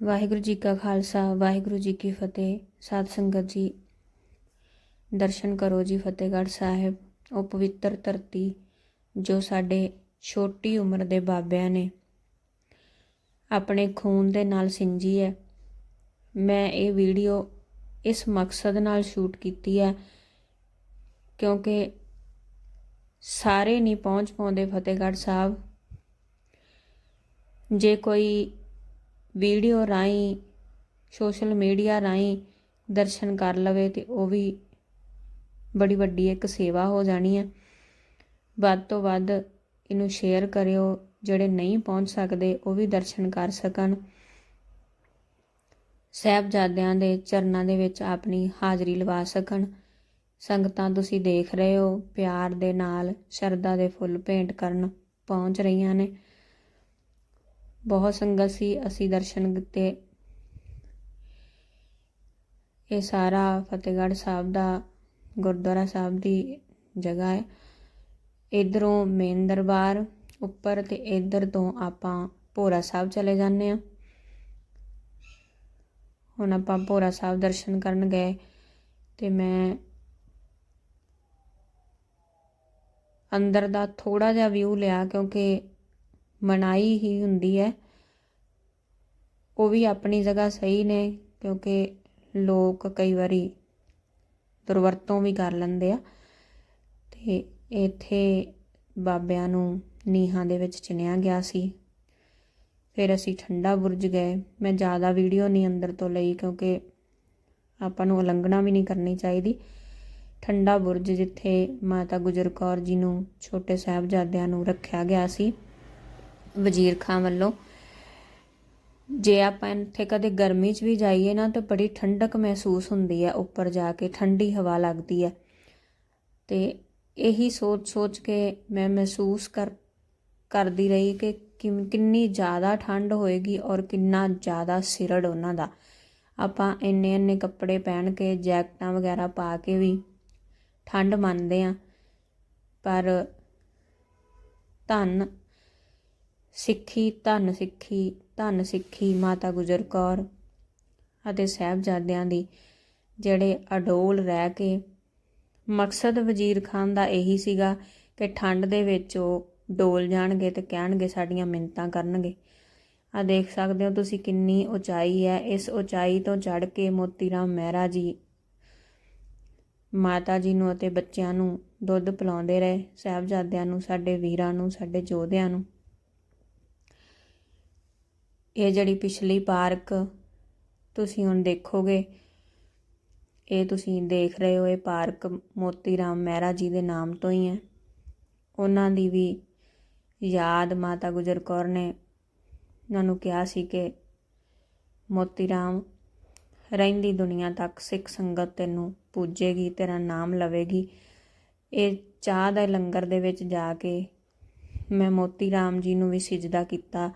ਵਾਹਿਗੁਰੂ ਜੀ ਕਾ ਖਾਲਸਾ, ਵਾਹਿਗੁਰੂ ਜੀ ਕੀ ਫਤਿਹ। ਸਾਧ ਸੰਗਤ ਜੀ, ਦਰਸ਼ਨ ਕਰੋ ਜੀ ਫਤਿਹਗੜ੍ਹ ਸਾਹਿਬ। ਉਹ ਪਵਿੱਤਰ ਧਰਤੀ ਜੋ ਸਾਡੇ ਛੋਟੀ ਉਮਰ ਦੇ ਬਾਬਿਆਂ ਨੇ ਆਪਣੇ ਖੂਨ ਦੇ ਨਾਲ ਸਿੰਜੀ ਹੈ। ਮੈਂ ਇਹ ਵੀਡੀਓ ਇਸ ਮਕਸਦ ਨਾਲ ਸ਼ੂਟ ਕੀਤੀ ਹੈ ਕਿਉਂਕਿ ਸਾਰੇ ਨਹੀਂ ਪਹੁੰਚ ਪਾਉਂਦੇ ਫਤਿਹਗੜ੍ਹ ਸਾਹਿਬ। ਜੇ ਕੋਈ ਵੀਡੀਓ ਰਾਹੀਂ, ਸੋਸ਼ਲ ਮੀਡੀਆ ਰਾਹੀਂ ਦਰਸ਼ਨ ਕਰ ਲਵੇ ਤੇ ਉਹ ਵੀ ਬੜੀ ਵੱਡੀ ਇੱਕ ਸੇਵਾ ਹੋ ਜਾਣੀ ਹੈ ਵੱਧ ਤੋਂ ਵੱਧ ਇਹਨੂੰ ਸ਼ੇਅਰ ਕਰਿਓ, ਜਿਹੜੇ ਨਹੀਂ ਪਹੁੰਚ ਸਕਦੇ ਉਹ ਵੀ ਦਰਸ਼ਨ ਕਰ ਸਕਣ। ਸਹਿਬਜ਼ਾਦਿਆਂ ਦੇ ਚਰਨਾਂ ਦੇ ਵਿੱਚ ਆਪਣੀ ਹਾਜ਼ਰੀ ਲਵਾ ਸਕਣ। ਸੰਗਤਾਂ ਤੁਸੀਂ ਦੇਖ ਰਹੇ ਹੋ, ਪਿਆਰ ਦੇ ਨਾਲ ਸ਼ਰਧਾ ਦੇ ਫੁੱਲ ਭੇਂਟ ਕਰਨ ਪਹੁੰਚ ਰਹੀਆਂ ਨੇ। ਬਹੁਤ ਸੰਗਤ ਸੀ, ਅਸੀਂ ਦਰਸ਼ਨ ਕੀਤੇ। ਇਹ ਸਾਰਾ ਫਤਿਹਗੜ੍ਹ ਸਾਹਿਬ ਦਾ, ਗੁਰਦੁਆਰਾ ਸਾਹਿਬ ਦੀ ਜਗ੍ਹਾ ਹੈ। ਇਧਰੋਂ ਮੇਨ ਦਰਬਾਰ, ਉੱਪਰ ਤੇ ਇਧਰ ਤੋਂ ਆਪਾਂ ਭੋਰਾ ਸਾਹਿਬ ਚਲੇ ਜਾਂਦੇ ਆ ਹੁਣ ਆਪਾਂ ਭੋਰਾ ਸਾਹਿਬ ਦਰਸ਼ਨ ਕਰਨ ਗਏ ਤੇ ਮੈਂ ਅੰਦਰ ਦਾ ਥੋੜਾ ਜਿਹਾ ਵਿਊ ਲਿਆ ਕਿਉਂਕਿ ਮਨਾਈ ਹੀ ਹੁੰਦੀ ਹੈ। ਉਹ ਵੀ ਆਪਣੀ ਜਗ੍ਹਾ ਸਹੀ ਨੇ ਕਿਉਂਕਿ ਲੋਕ ਕਈ ਵਾਰੀ ਦੁਰਵਰਤੋਂ ਵੀ ਕਰ ਲੈਂਦੇ ਆ ਤੇ ਇੱਥੇ ਬਾਬਿਆਂ ਨੂੰ ਨੀਹਾਂ ਦੇ ਵਿੱਚ ਚਿਣਿਆ ਗਿਆ ਸੀ। ਫਿਰ ਅਸੀਂ ਠੰਡਾ ਬੁਰਜ ਗਏ। ਮੈਂ ਜ਼ਿਆਦਾ ਵੀਡੀਓ ਨਹੀਂ ਅੰਦਰ ਤੋਂ ਲਈ ਕਿਉਂਕਿ ਆਪਾਂ ਨੂੰ ਉਲੰਘਣਾ ਵੀ ਨਹੀਂ ਕਰਨੀ ਚਾਹੀਦੀ। ਠੰਡਾ ਬੁਰਜ ਜਿੱਥੇ ਮਾਤਾ ਗੁਜਰ ਕੌਰ ਜੀ ਨੂੰ ਛੋਟੇ ਸਾਹਿਬਜ਼ਾਦਿਆਂ ਨੂੰ ਰੱਖਿਆ ਗਿਆ ਸੀ। ਵਜ਼ੀਰ ਖਾਂ ਵੱਲੋਂ। ਜੇ ਆਪਾਂ ਇੱਥੇ ਕਦੇ ਗਰਮੀ 'ਚ ਵੀ ਜਾਈਏ ਨਾ, ਤਾਂ ਬੜੀ ਠੰਡਕ ਮਹਿਸੂਸ ਹੁੰਦੀ ਹੈ ਉੱਪਰ ਜਾ ਕੇ, ਠੰਡੀ ਹਵਾ ਲੱਗਦੀ ਹੈ। ਤੇ ਇਹੀ ਸੋਚ ਸੋਚ ਕੇ ਮੈਂ ਮਹਿਸੂਸ ਕਰ, ਕਰਦੀ ਰਹੀ ਕਿ ਕਿੰਨੀ ਜ਼ਿਆਦਾ ਠੰਡ ਹੋਏਗੀ ਔਰ ਕਿੰਨਾ ਜ਼ਿਆਦਾ ਸਿਰੜ ਉਹਨਾਂ ਦਾ। ਆਪਾਂ ਇੰਨੇ ਇੰਨੇ ਕੱਪੜੇ ਪਹਿਨ ਕੇ, ਜੈਕਟਾਂ ਵਗੈਰਾ ਪਾ ਕੇ ਵੀ ਠੰਡ ਮੰਨਦੇ ਆ ਪਰ ਧੰਨ ਸਿੱਖੀ, ਧੰਨ ਸਿੱਖੀ ਧੰਨ ਸਿੱਖੀ, ਮਾਤਾ ਗੁਜਰ ਕੌਰ ਅਤੇ ਸਹਿਬਜ਼ਾਦਿਆਂ ਦੀ ਜਿਹੜੇ ਅਡੋਲ ਰਹਿ ਕੇ ਮਕਸਦ ਵਜ਼ੀਰ ਖਾਨ ਦਾ ਇਹੀ ਸੀਗਾ ਕਿ ਠੰਡ ਦੇ ਵਿੱਚ ਉਹ ਡੋਲ ਜਾਣਗੇ ਤੇ ਕਹਿਣਗੇ ਸਾਡੀਆਂ ਮਿੰਤਾਂ ਕਰਨਗੇ। ਆ ਦੇਖ ਸਕਦੇ ਹੋ ਤੁਸੀਂ ਕਿੰਨੀ ਉਚਾਈ ਹੈ। ਇਸ ਉਚਾਈ ਤੋਂ ਚੜ ਕੇ ਮੋਤੀ ਰਾਮ ਮਹਿਰਾ ਜੀ, ਮਾਤਾ ਜੀ ਨੂੰ ਅਤੇ ਬੱਚਿਆਂ ਨੂੰ ਦੁੱਧ ਪਿਲਾਉਂਦੇ ਰਹੇ, ਸਹਿਬਜ਼ਾਦਿਆਂ ਨੂੰ, ਸਾਡੇ ਵੀਰਾਂ ਨੂੰ, ਸਾਡੇ ਯੋਧਿਆਂ ਨੂੰ। ਇਹ ਜਿਹੜੀ ਪਿਛਲੀ ਪਾਰਕ ਤੁਸੀਂ ਹੁਣ ਦੇਖੋਗੇ, ਇਹ ਤੁਸੀਂ ਦੇਖ ਰਹੇ ਹੋ, ਇਹ ਪਾਰਕ ਮੋਤੀ ਰਾਮ ਮਹਿਰਾ ਜੀ ਦੇ ਨਾਮ ਤੋਂ ਹੀ ਹੈ। ਉਹਨਾਂ ਦੀ ਵੀ ਯਾਦ ਮਾਤਾ ਗੁਜਰ ਕੌਰ ਨੇ ਉਹਨਾਂ ਨੂੰ ਕਿਹਾ ਸੀ ਕਿ ਮੋਤੀ ਰਾਮ ਰਹਿੰਦੀ ਦੁਨੀਆ ਤੱਕ ਸਿੱਖ ਸੰਗਤ ਤੈਨੂੰ ਪੂਜੇਗੀ, ਤੇਰਾ ਨਾਮ ਲਵੇਗੀ। ਇਹ ਚਾਹ ਦਾ ਲੰਗਰ ਦੇ ਵਿੱਚ ਜਾ ਕੇ ਮੈਂ ਮੋਤੀ ਰਾਮ ਜੀ ਨੂੰ ਵੀ ਸਿਜਦਾ ਕੀਤਾ।